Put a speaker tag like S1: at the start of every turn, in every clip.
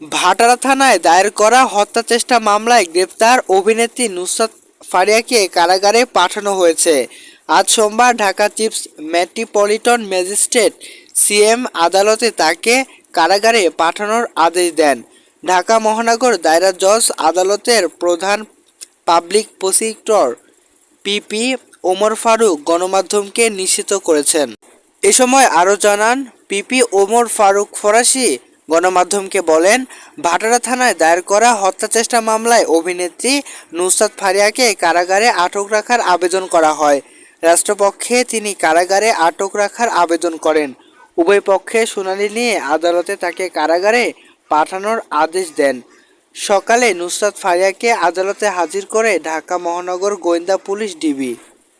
S1: ভাটারা থানায় দায়ের করা হত্যা চেষ্টা মামলায় গ্রেপ্তার অভিনেত্রী নুসরাত ফারিয়াকে কারাগারে পাঠানো হয়েছে। আজ সোমবার Dhaka chief metropolitan magistrate CM আদালতে তাকে কারাগারে পাঠানোর আদেশ দেন। ঢাকা মহানগর দায়রা জজ আদালতের প্রধান public prosecutor PP Omar Faruk গণমাধ্যমকে নিশ্চিত করেছেন। এ সময় আরও জানান পিপি ওমর ফারুক ফরাসি গণমাধ্যমকে বলেন, ভাটারা থানায় দায়ের করা হত্যা চেষ্টা মামলায় অভিনেত্রী নুসরাত ফারিয়াকে কারাগারে আটক রাখার আবেদন করা হয়। রাষ্ট্রপক্ষে তিনি কারাগারে আটক রাখার আবেদন করেন। উভয় পক্ষে শুনানি নিয়ে আদালতে তাকে কারাগারে পাঠানোর আদেশ দেন। সকালে নুসরাত ফারিয়াকে আদালতে হাজির করে ঢাকা মহানগর গোয়েন্দা পুলিশ ডিবি।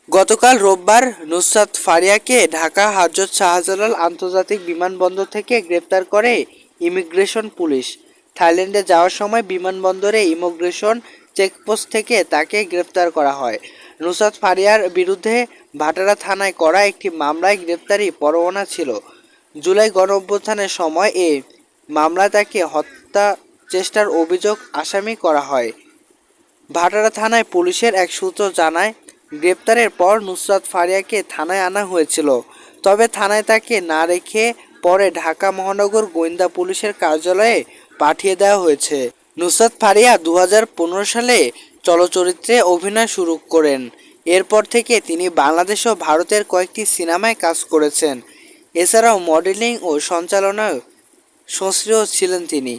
S1: গতকাল রোববার নুসরাত ফারিয়াকে ঢাকা হজরত শাহজালাল আন্তর্জাতিক বিমানবন্দর থেকে গ্রেপ্তার করে ইমিগ্রেশন পুলিশ। থাইল্যান্ডে যাওয়ার সময় বিমানবন্দরে ইমিগ্রেশন চেকপোস্ট থেকে তাকে গ্রেপ্তার করা হয়। নুসরাত ফারিয়ার বিরুদ্ধে ভাটারা থানায় করা একটি মামলায় গ্রেপ্তারি পরোয়ানা ছিল। জুলাই গণ অভ্যুত্থানের সময় এ মামলা তাকে হত্যা চেষ্টার অভিযোগ আসামি করা হয়। ভাটারা থানায় পুলিশের এক সূত্র জানায় গ্রেপ্তারের পর নুসরাত ফারিয়াকে থানায় আনা হয়েছিল। তবে থানায় তাকে না রেখে পরে ঢাকা মহানগর গোয়েন্দা পুলিশের কার্যালয়ে পাঠিয়ে দেওয়া হয়েছে। নুসরাত ফারিয়া দু হাজার পনেরো সালে চলচ্চরিত্রে অভিনয় শুরু করেন। এরপর থেকে তিনি বাংলাদেশ ও ভারতের কয়েকটি সিনেমায় কাজ করেছেন। এছাড়াও মডেলিং ও সঞ্চালনায় সক্রিয় ছিলেন তিনি।